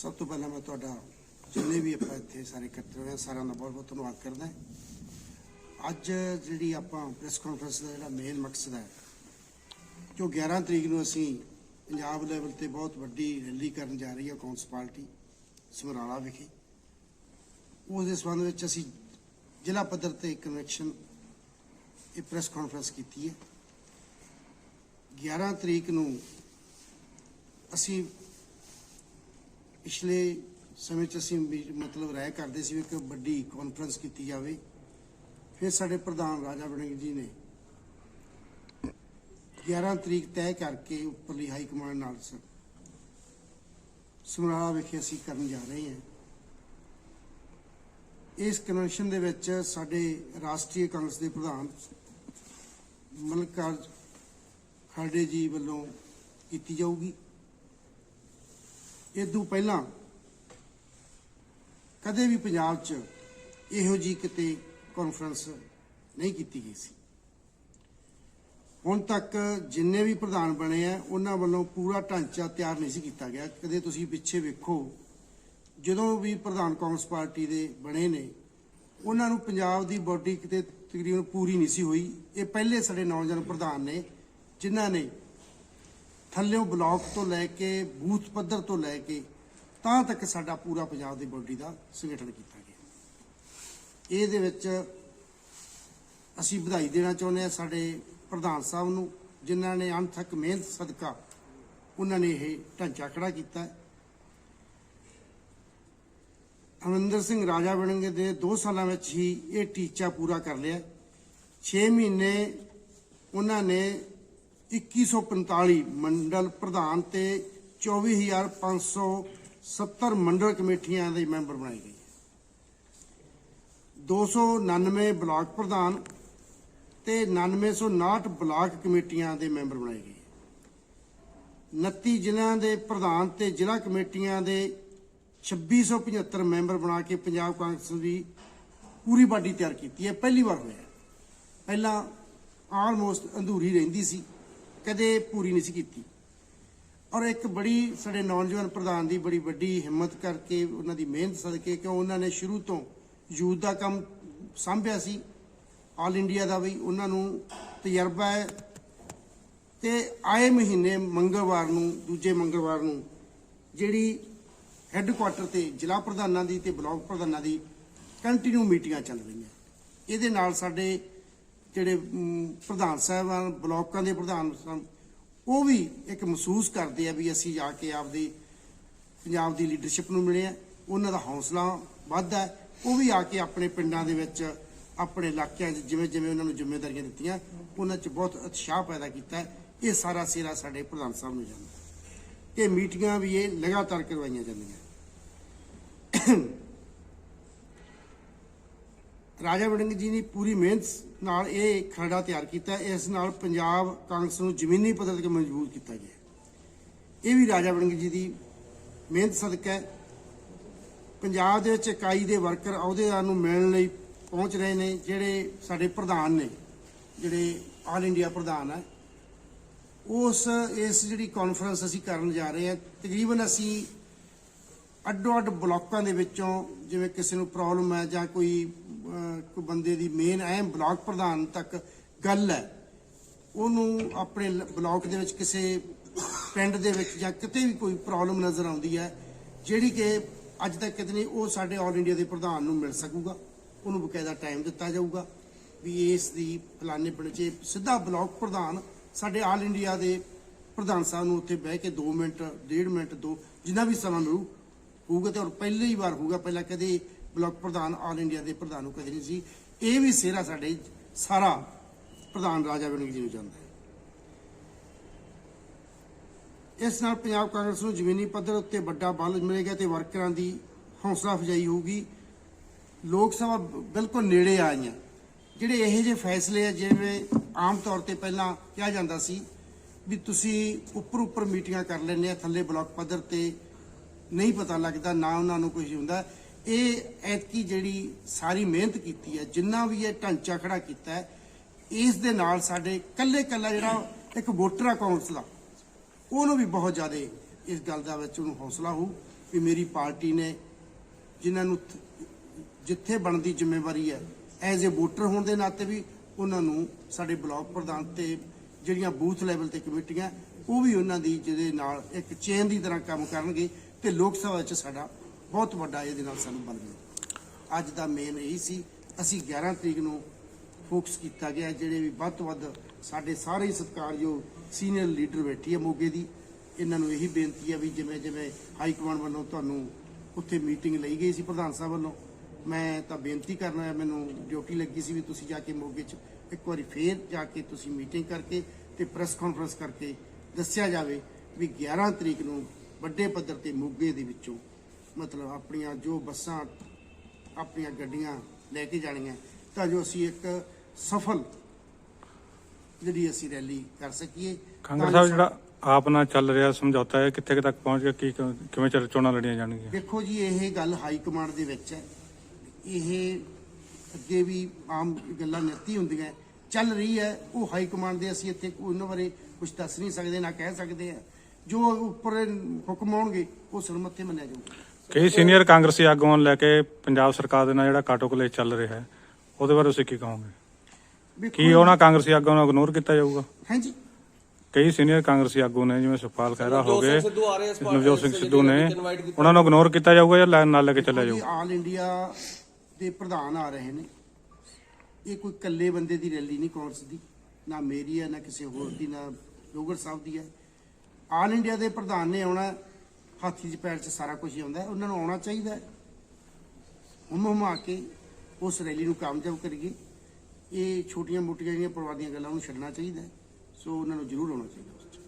ਸਭ ਤੋਂ ਪਹਿਲਾਂ ਮੈਂ ਤੁਹਾਡਾ ਜਿੰਨੇ ਵੀ ਆਪਾਂ ਇੱਥੇ ਸਾਰੇ ਇਕੱਠੇ ਹੋਏ ਹਾਂ, ਸਾਰਿਆਂ ਦਾ ਬਹੁਤ ਬਹੁਤ ਧੰਨਵਾਦ ਕਰਦਾ ਅੱਜ ਜਿਹੜੀ ਆਪਾਂ ਪ੍ਰੈਸ ਕਾਨਫਰੰਸ ਦਾ ਜਿਹੜਾ ਮੇਨ ਮਕਸਦ ਹੈ ਜੋ 11 ਤਰੀਕ ਨੂੰ ਅਸੀਂ ਪੰਜਾਬ ਲੈਵਲ ਤੇ ਬਹੁਤ ਵੱਡੀ ਰੈਲੀ ਕਰਨ ਜਾ ਰਹੀ ਹੈ ਕਾਂਗਰਸ ਪਾਰਟੀ ਸਮਰਾਲਾ ਵਿਖੇ। ਉਸ ਦੇ ਸੰਬੰਧ ਵਿੱਚ ਅਸੀਂ ਜ਼ਿਲ੍ਹਾ ਪੱਧਰ ਤੇ ਕਨਵੈਕਸ਼ਨ ਇਹ ਪ੍ਰੈਸ ਕਾਨਫਰੰਸ ਕੀਤੀ ਹੈ। 11 ਤਰੀਕ ਨੂੰ ਅਸੀਂ ਪਿਛਲੇ ਸਮੇਂ 'ਚ ਅਸੀਂ ਮਤਲਬ ਰਾਏ ਕਰਦੇ ਸੀ ਵੀ ਇੱਕ ਵੱਡੀ ਕਾਨਫਰੰਸ ਕੀਤੀ ਜਾਵੇ। ਫਿਰ ਸਾਡੇ ਪ੍ਰਧਾਨ ਰਾਜਾ ਵੜਿੰਗ ਜੀ ਨੇ 11 ਤਰੀਕ ਤੈਅ ਕਰਕੇ ਉੱਪਰਲੀ ਹਾਈ ਕਮਾਂਡ ਨਾਲ ਸ- ਸਮਰਾਲਾ ਵਿਖੇ ਅਸੀਂ ਕਰਨ ਜਾ ਰਹੇ ਹਾਂ। ਇਸ ਕਨਵੈਨਸ਼ਨ ਦੇ ਵਿੱਚ ਸਾਡੇ ਰਾਸ਼ਟਰੀ ਕਾਂਗਰਸ ਦੇ ਪ੍ਰਧਾਨ ਮਲਕਾਰ ਖਰੜੇ ਜੀ ਵੱਲੋਂ ਕੀਤੀ ਜਾਊਗੀ। ਇਹ ਤੋਂ ਪਹਿਲਾਂ ਕਦੇ ਵੀ ਪੰਜਾਬ 'ਚ ਇਹੋ ਜੀ ਕਿਤੇ ਕਾਨਫਰੰਸ ਨਹੀਂ ਕੀਤੀ ਗਈ ਸੀ। ਹੁਣ ਤੱਕ ਜਿੰਨੇ ਵੀ ਪ੍ਰਧਾਨ ਬਣੇ ਆ, ਉਹਨਾਂ ਵੱਲੋਂ ਪੂਰਾ ਢਾਂਚਾ ਤਿਆਰ ਨਹੀਂ ਸੀ ਕੀਤਾ ਗਿਆ। ਕਦੇ ਤੁਸੀਂ ਪਿੱਛੇ ਵੇਖੋ, ਜਦੋਂ ਵੀ ਪ੍ਰਧਾਨ ਕਾਂਗਰਸ ਪਾਰਟੀ ਦੇ ਬਣੇ ਨੇ, ਉਹਨਾਂ ਨੂੰ ਪੰਜਾਬ ਦੀ ਬੋਡੀ ਕਿਤੇ ਤਕਰੀਬਨ ਪੂਰੀ ਨਹੀਂ ਸੀ ਹੋਈ। ਇਹ ਪਹਿਲੇ ਸਾਡੇ ਨੌਜਵਾਨ ਪ੍ਰਧਾਨ ਨੇ, ਜਿਨ੍ਹਾਂ ਨੇ ਥੱਲਿਓਂ ਬਲਾਕ ਤੋਂ ਲੈ ਕੇ ਬੂਥ ਪੱਧਰ ਤੋਂ ਲੈ ਕੇ ਤਾਂ ਤੱਕ ਸਾਡਾ ਪੂਰਾ ਪੰਜਾਬ ਦੀ ਬੋਡੀ ਦਾ ਸੰਗਠਨ ਕੀਤਾ ਗਿਆ। ਇਹਦੇ ਵਿੱਚ ਅਸੀਂ ਵਧਾਈ ਦੇਣਾ ਚਾਹੁੰਦੇ ਹਾਂ ਸਾਡੇ ਪ੍ਰਧਾਨ ਸਾਹਿਬ ਨੂੰ, ਜਿਨ੍ਹਾਂ ਨੇ ਅਣਥੱਕ ਮਿਹਨਤ ਸਦਕਾ ਉਹਨਾਂ ਨੇ ਇਹ ਢਾਂਚਾ ਖੜਾ ਕੀਤਾ ਹੈ। ਅਮਰਿੰਦਰ ਸਿੰਘ ਰਾਜਾ ਬਣਨਗੇ ਦੇ 2 ਸਾਲਾਂ ਵਿੱਚ ਹੀ ਇਹ ਟੀਚਾ ਪੂਰਾ ਕਰ ਲਿਆ। 6 ਮਹੀਨੇ ਉਹਨਾਂ ਨੇ 2145 ਮੰਡਲ ਪ੍ਰਧਾਨ ਤੇ 24570 ਮੰਡਲ ਕਮੇਟੀਆਂ ਦੇ ਮੈਂਬਰ ਬਣਾਏ ਗਏ। 299 ਬਲਾਕ ਪ੍ਰਧਾਨ ਤੇ 9959 ਬਲਾਕ ਕਮੇਟੀਆਂ ਦੇ ਮੈਂਬਰ ਬਣਾਏ ਗਏ। 29 ਜ਼ਿਲ੍ਹਿਆਂ ਦੇ ਪ੍ਰਧਾਨ ਤੇ ਜ਼ਿਲ੍ਹਾ ਕਮੇਟੀਆਂ ਦੇ 2675 ਮੈਂਬਰ ਬਣਾ ਕੇ ਪੰਜਾਬ ਕਾਂਗਰਸ ਦੀ ਪੂਰੀ ਬਾਡੀ ਤਿਆਰ ਕੀਤੀ ਹੈ। ਪਹਿਲੀ ਵਾਰ ਹੋਇਆ ਪਹਿਲਾਂ ਆਲਮੋਸਟ ਅਧੂਰੀ ਰਹਿੰਦੀ ਸੀ। ਕਦੇ ਪੂਰੀ ਨਹੀਂ ਸੀ ਕੀਤੀ। ਔਰ ਇੱਕ ਬੜੀ ਸਾਡੇ ਨੌਜਵਾਨ ਪ੍ਰਧਾਨ ਦੀ ਬੜੀ ਵੱਡੀ ਹਿੰਮਤ ਕਰਕੇ, ਉਹਨਾਂ ਦੀ ਮਿਹਨਤ ਸਦਕੇ ਕਿਉਂ ਉਹਨਾਂ ਨੇ ਸ਼ੁਰੂ ਤੋਂ ਯੂਥ ਦਾ ਕੰਮ ਸੰਭਿਆ ਸੀ। ਆਲ ਇੰਡੀਆ ਦਾ ਵੀ ਉਹਨਾਂ ਨੂੰ ਤਜਰਬਾ ਹੈ। ਤੇ ਆਏ ਮਹੀਨੇ ਮੰਗਲਵਾਰ ਨੂੰ, ਦੂਜੇ ਮੰਗਲਵਾਰ ਨੂੰ ਜਿਹੜੀ ਹੈੱਡਕੁਆਟਰ ਤੇ ਜ਼ਿਲ੍ਹਾ ਪ੍ਰਧਾਨਾਂ ਦੀ ਤੇ ਬਲਾਕ ਪ੍ਰਧਾਨਾਂ ਦੀ ਕੰਟੀਨਿਊ ਮੀਟਿੰਗਾਂ ਚੱਲ ਰਹੀਆਂ। ਇਹਦੇ ਨਾਲ ਸਾਡੇ ਜਿਹੜੇ ਅਮ, ਪ੍ਰਧਾਨ ਸਾਹਿਬਾਨ ਬਲਾਕਾਂ ਦੇ ਪ੍ਰਧਾਨ ਸਨ ਉਹ ਵੀ ਇੱਕ ਮਹਿਸੂਸ ਕਰਦੇ ਆ ਵੀ ਅਸੀਂ ਜਾ ਕੇ ਆਪਦੀ ਪੰਜਾਬ ਦੀ ਲੀਡਰਸ਼ਿਪ ਨੂੰ ਮਿਲੇ ਆ। ਉਹਨਾਂ ਦਾ ਹੌਸਲਾ ਵੱਧਦਾ ਉਹ ਵੀ ਆ ਕੇ ਆਪਣੇ ਪਿੰਡਾਂ ਦੇ ਵਿੱਚ ਆਪਣੇ ਇਲਾਕਿਆਂ 'ਚ ਜਿਵੇਂ ਜਿਵੇਂ ਉਹਨਾਂ ਨੂੰ ਜ਼ਿੰਮੇਵਾਰੀਆਂ ਦਿੱਤੀਆਂ ਉਹਨਾਂ 'ਚ ਬਹੁਤ ਉਤਸ਼ਾਹ ਪੈਦਾ ਕੀਤਾ ਇਹ ਸਾਰਾ ਸਿਰਾ ਸਾਡੇ ਪ੍ਰਧਾਨ ਸਾਹਿਬ ਨੂੰ ਜਾਂਦਾ ਹੈ। ਕਿ ਮੀਟਿੰਗਾਂ ਵੀ ਇਹ ਲਗਾਤਾਰ ਕਰਵਾਈਆਂ ਜਾਂਦੀਆਂ ਰਾਜਾ ਵੜਿੰਗ ਜੀ ਨੇ ਪੂਰੀ ਮਿਹਨਤ ਨਾਲ ਇਹ ਖਰੜਾ ਤਿਆਰ ਕੀਤਾ ਇਸ ਨਾਲ ਪੰਜਾਬ ਕਾਂਗਰਸ ਨੂੰ ਜ਼ਮੀਨੀ ਪੱਧਰ ਤੇ ਮਜ਼ਬੂਤ ਕੀਤਾ ਗਿਆ ਇਹ ਵੀ ਰਾਜਾ ਵੜਿੰਗ ਜੀ ਦੀ ਮਿਹਨਤ ਸਦਕਾ ਹੈ। ਪੰਜਾਬ ਦੇ ਵਿੱਚ ਇਕਾਈ ਦੇ ਵਰਕਰ ਅਹੁਦੇਦਾਰ ਨੂੰ ਮਿਲਣ ਲਈ ਪਹੁੰਚ ਰਹੇ ਨੇ, ਜਿਹੜੇ ਸਾਡੇ ਪ੍ਰਧਾਨ ਨੇ, ਜਿਹੜੇ ਆਲ ਇੰਡੀਆ ਪ੍ਰਧਾਨ ਹੈ ਉਸ, ਇਸ ਜਿਹੜੀ ਕਾਨਫਰੰਸ ਅਸੀਂ ਕਰਨ ਜਾ ਰਹੇ ਹਾਂ, ਤਕਰੀਬਨ ਅਸੀਂ ਅੱਡੋ ਅੱਡ ਬਲਾਕਾਂ ਦੇ ਵਿੱਚੋਂ ਜਿਵੇਂ ਕਿਸੇ ਨੂੰ ਪ੍ਰੋਬਲਮ ਹੈ ਜਾਂ ਕੋਈ ਅਹ, ਬੰਦੇ ਦੀ ਮੇਨ ਅਹਿਮ ਬਲਾਕ ਪ੍ਰਧਾਨ ਤੱਕ ਗੱਲ ਹੈ। ਉਹਨੂੰ ਆਪਣੇ ਲ- ਬਲਾਕ ਦੇ ਵਿੱਚ ਕਿਸੇ ਪਿੰਡ ਦੇ ਵਿੱਚ ਜਾਂ ਕਿਤੇ ਵੀ ਕੋਈ ਪ੍ਰੋਬਲਮ ਨਜ਼ਰ ਆਉਂਦੀ ਹੈ ਜਿਹੜੀ ਕਿ ਅੱਜ ਤੱਕ ਕਿਤੇ ਨਹੀਂ ਉਹ ਸਾਡੇ ਆਲ ਇੰਡੀਆ ਦੇ ਪ੍ਰਧਾਨ ਨੂੰ ਮਿਲ ਸਕੂਗਾ। ਉਹਨੂੰ ਬਕਾਇਦਾ ਟਾਈਮ ਦਿੱਤਾ ਜਾਊਗਾ ਵੀ ਇਸ ਦੀ ਫਲਾਣੇ ਪਿੰਡ 'ਚ ਸਿੱਧਾ ਬਲਾਕ ਪ੍ਰਧਾਨ ਸਾਡੇ ਆਲ ਇੰਡੀਆ ਦੇ ਪ੍ਰਧਾਨ ਸਾਹਿਬ ਨੂੰ ਉੱਥੇ ਬਹਿ ਕੇ 2 ਮਿੰਟ 1.5 ਮਿੰਟ ਦੋ ਜਿੰਨਾ ਵੀ ਸਮਾਂ ਮਿਲੂ ਹੋਊਗਾ ਤੇ ਔਰ ਪਹਿਲੀ ਵਾਰ ਹੋਊਗਾ। ਪਹਿਲਾਂ ਕਦੇ ਬਲਾਕ ਪ੍ਰਧਾਨ ਆਲ ਇੰਡੀਆ ਦੇ ਪ੍ਰਧਾਨ ਨੂੰ ਕਦੇ ਨਹੀਂ ਸੀ। ਇਹ ਵੀ ਸਿਹਰਾ ਸਾਡੇ ਸਾਰਾ ਪ੍ਰਧਾਨ ਰਾਜਾ ਵੜਿੰਗ ਜੀ ਨੂੰ ਜਾਂਦਾ ਹੈ। ਇਸ ਨਾਲ ਪੰਜਾਬ ਕਾਂਗਰਸ ਨੂੰ ਜ਼ਮੀਨੀ ਪੱਧਰ ਉੱਤੇ ਵੱਡਾ ਬਲ ਮਿਲੇਗਾ ਤੇ ਵਰਕਰਾਂ ਦੀ ਹੌਸਲਾ ਅਫਜ਼ਾਈ ਹੋਊਗੀ। ਲੋਕ ਸਭਾ ਬਿਲਕੁਲ ਨੇੜੇ ਆਈਆਂ ਜਿਹੜੇ ਇਹੋ ਜਿਹੇ ਫੈਸਲੇ ਆ, ਜਿਵੇਂ ਆਮ ਤੌਰ ਤੇ ਪਹਿਲਾਂ ਕਿਹਾ ਜਾਂਦਾ ਸੀ ਵੀ ਤੁਸੀਂ ਉੱਪਰ ਉੱਪਰ ਮੀਟਿੰਗਾਂ ਕਰ ਲੈਂਦੇ ਆ, ਥੱਲੇ ਬਲਾਕ ਪੱਧਰ ਤੇ ਨਹੀਂ ਪਤਾ ਲੱਗਦਾ, ਨਾ ਉਹਨਾਂ ਨੂੰ ਕੁਝ ਹੁੰਦਾ। ਇਹ ਐਤਕੀ ਜਿਹੜੀ ਸਾਰੀ ਮਿਹਨਤ ਕੀਤੀ ਹੈ, ਜਿੰਨਾ ਵੀ ਇਹ ਢਾਂਚਾ ਖੜਾ ਕੀਤਾ ਹੈ, ਇਸ ਦੇ ਨਾਲ ਸਾਡੇ ਕੱਲੇ ਕੱਲਾ ਜਿਹੜਾ ਇੱਕ ਵੋਟਰ ਆ ਕਾਂਗਰਸ ਦਾ ਉਹਨੂੰ ਵੀ ਬਹੁਤ ਜ਼ਿਆਦਾ ਇਸ ਗੱਲ ਦਾ ਵਿੱਚ ਉਹਨੂੰ ਹੌਸਲਾ ਹੋਊ ਵੀ ਮੇਰੀ ਪਾਰਟੀ ਨੇ ਜਿਨ੍ਹਾਂ ਨੂੰ ਥ- ਜਿੱਥੇ ਬਣਦੀ ਜ਼ਿੰਮੇਵਾਰੀ ਹੈ, ਐਜ਼ ਅ ਵੋਟਰ ਹੋਣ ਦੇ ਨਾਤੇ ਵੀ ਉਹਨਾਂ ਨੂੰ ਸਾਡੇ ਬਲਾਕ ਪ੍ਰਧਾਨ ਤੇ ਜਿਹੜੀਆਂ ਬੂਥ ਲੈਵਲ ਤੇ ਕਮੇਟੀਆਂ, ਉਹ ਵੀ ਉਹਨਾਂ ਦੀ ਜਿਹਦੇ ਨਾਲ ਇੱਕ ਚੇਨ ਦੀ ਤਰ੍ਹਾਂ ਕੰਮ ਕਰਨਗੇ ਤੇ ਲੋਕ ਸਭਾ 'ਚ ਸਾਡਾ ਬਹੁਤ ਵੱਡਾ ਇਹਦੇ ਨਾਲ ਸਾਨੂੰ ਬਲ ਮਿਲੇਗਾ ਅੱਜ ਦਾ ਮੇਨ ਇਹੀ ਸੀ, ਅਸੀਂ 11 ਤਰੀਕ ਨੂੰ ਫੋਕਸ ਕੀਤਾ ਗਿਆ ਜਿਹੜੇ ਵੀ ਵੱਧ ਤੋਂ ਵੱਧ ਸਾਡੇ ਸਾਰੇ ਹੀ ਸਤਿਕਾਰਯੋਗ ਸੀਨੀਅਰ ਲੀਡਰ ਬੈਠੀ ਹੈ ਮੋਗੇ ਦੀ। ਇਹਨਾਂ ਨੂੰ ਇਹੀ ਬੇਨਤੀ ਹੈ ਵੀ ਜਿਵੇਂ ਜਿਵੇਂ ਹਾਈ ਕਮਾਂਡ ਵੱਲੋਂ ਤੁਹਾਨੂੰ ਉੱਥੇ ਮੀਟਿੰਗ ਲਈ ਗਈ ਸੀ ਪ੍ਰਧਾਨ ਸਾਹਿਬ ਵੱਲੋਂ, ਮੈਂ ਤਾਂ ਬੇਨਤੀ ਕਰਨਾ ਹੈ ਮੈਨੂੰ ਡਿਊਟੀ ਲੱਗੀ ਸੀ ਵੀ ਤੁਸੀਂ ਜਾ ਕੇ ਮੋਗੇ 'ਚ ਇੱਕ ਵਾਰੀ ਫੇਰ ਜਾ ਕੇ ਤੁਸੀਂ ਮੀਟਿੰਗ ਕਰਕੇ ਤੇ ਪ੍ਰੈਸ ਕਾਨਫਰੰਸ ਕਰਕੇ ਦੱਸਿਆ ਜਾਵੇ ਵੀ 11 ਤਰੀਕ ਨੂੰ ਵੱਡੇ ਪੱਧਰ ਤੇ ਮੋਗੇ ਦੇ ਵਿੱਚੋਂ ਮਤਲਬ ਆਪਣੀਆਂ ਜੋ ਬੱਸਾਂ ਆਪਣੀਆਂ ਗੱਡੀਆਂ ਲੈ ਕੇ ਜਾਣੀਆਂ ਤਾਂ ਜੋ ਅਸੀਂ ਇੱਕ ਸਫਲ ਜਿਹੜੀ ਅਸੀਂ ਰੈਲੀ ਕਰ ਸਕੀਏ। ਕਾਂਗਰਸ ਸਾਹਿਬ ਜਿਹੜਾ ਆਪ ਨਾਲ ਚੱਲ ਰਿਹਾ ਸਮਝੌਤਾ ਹੈ ਕਿੱਥੇ ਕੁ ਤੱਕ ਪਹੁੰਚ ਗਿਆ ਕੀ ਕਿਵੇਂ ਚੱਲ ਚੋਣਾਂ ਲੜੀਆਂ ਜਾਣਗੀਆਂ? ਦੇਖੋ ਜੀ ਇਹ ਗੱਲ ਹਾਈ ਕਮਾਂਡ ਦੇ ਵਿੱਚ ਹੈ। ਇਹ ਅੱਗੇ ਵੀ ਆਮ ਗੱਲਾਂ ਨਿੱਤੀ ਹੁੰਦੀਆਂ। ਚੱਲ ਰਹੀ ਹੈ ਉਹ ਹਾਈ ਕਮਾਂਡ ਦੇ ਅਸੀਂ ਇੱਥੇ ਉਹਨਾਂ ਬਾਰੇ ਕੁਝ ਦੱਸ ਨਹੀਂ ਸਕਦੇ ਨਾ ਕਹਿ ਸਕਦੇ ਆ। ਜੋ ਉੱਪਰ ਹੁਕਮ ਆਉਣਗੇ ਉਹ ਸਰਮੱਥੇ ਮੰਨਿਆ ਜਾਊਗਾ। ਕਈ ਸੀਨੀਅਰ ਕਾਂਗਰਸੀ ਆਗੂਆਂ ਨੂੰ ਲੈ ਕੇ ਪੰਜਾਬ ਸਰਕਾਰ ਦੇ ਨਾਲ ਜਿਹੜਾ ਕਾਟੋ ਕਲੇਸ਼ ਚੱਲ ਰਿਹਾ ਹੈ ਉਹਦੇ ਬਾਰੇ ਤੁਸੀਂ ਕੀ ਕਹੋਗੇ? ਕੀ ਉਹਨਾਂ ਕਾਂਗਰਸੀ ਆਗੂਆਂ ਨੂੰ ਇਗਨੋਰ ਕੀਤਾ ਜਾਊਗਾ? ਹਾਂਜੀ। ਕਈ ਸੀਨੀਅਰ ਕਾਂਗਰਸੀ ਆਗੂ ਨੇ ਜਿਵੇਂ ਸੁਖਪਾਲ ਖਹਿਰਾ ਹੋ ਗਏ ਨਵਜੋਤ ਸਿੰਘ ਸਿੱਧੂ ਆ ਰਹੇ ਆ ਇਸ ਪਾਰਟੀ ਨਵਜੋਤ ਸਿੰਘ ਦੇ ਸਿੱਧੂ ਨੇ। ਉਹਨਾਂ ਨੂੰ ਇਗਨੋਰ ਕੀਤਾ ਜਾਊਗਾ ਜਾਂ ਲੈ- ਨਾਲ ਲੈ ਕੇ ਚੱਲਿਆ ਜਾਊਗਾ? ਆਲ ਇੰਡੀਆ ਦੇ ਪ੍ਰਧਾਨ ਆ ਰਹੇ ਨੇ। ਇਹ ਕੋਈ ਇਕੱਲੇ ਬੰਦੇ ਦੀ ਰੈਲੀ ਨਹੀਂ ਕਾਂਗਰਸ ਦੀ ਨਾ ਮੇਰੀ ਹੈ ਨਾ ਕਿਸੇ ਹੋਰ ਦੀ ਨਾ ਲੋਗਰ ਸਾਹਿਬ ਦੀ ਹੈ। ਆਲ ਇੰਡੀਆ ਦੇ ਪ੍ਰਧਾਨ ਨੇ ਆਉਣਾ ਹਾਥੀ 'ਚ ਪੈਰ 'ਚ ਸਾਰਾ ਕੁਝ ਹੀ ਆਉਂਦਾ ਹੈ। ਉਹਨਾਂ ਨੂੰ ਆਉਣਾ ਚਾਹੀਦਾ ਹੈ। ਹੁਮ ਹੁਮਾ ਕੇ ਉਸ ਰੈਲੀ ਨੂੰ ਕਾਮਯਾਬ ਕਰੀਏ। ਇਹ ਛੋਟੀਆਂ ਮੋਟੀਆਂ ਜਿਹੜੀਆਂ ਪਰਿਵਾਰ ਦੀਆਂ ਗੱਲਾਂ ਨੂੰ ਛੱਡਣਾ ਚਾਹੀਦਾ। ਸੋ ਉਹਨਾਂ ਨੂੰ ਜ਼ਰੂਰ ਆਉਣਾ ਚਾਹੀਦਾ ਉਸ 'ਚ।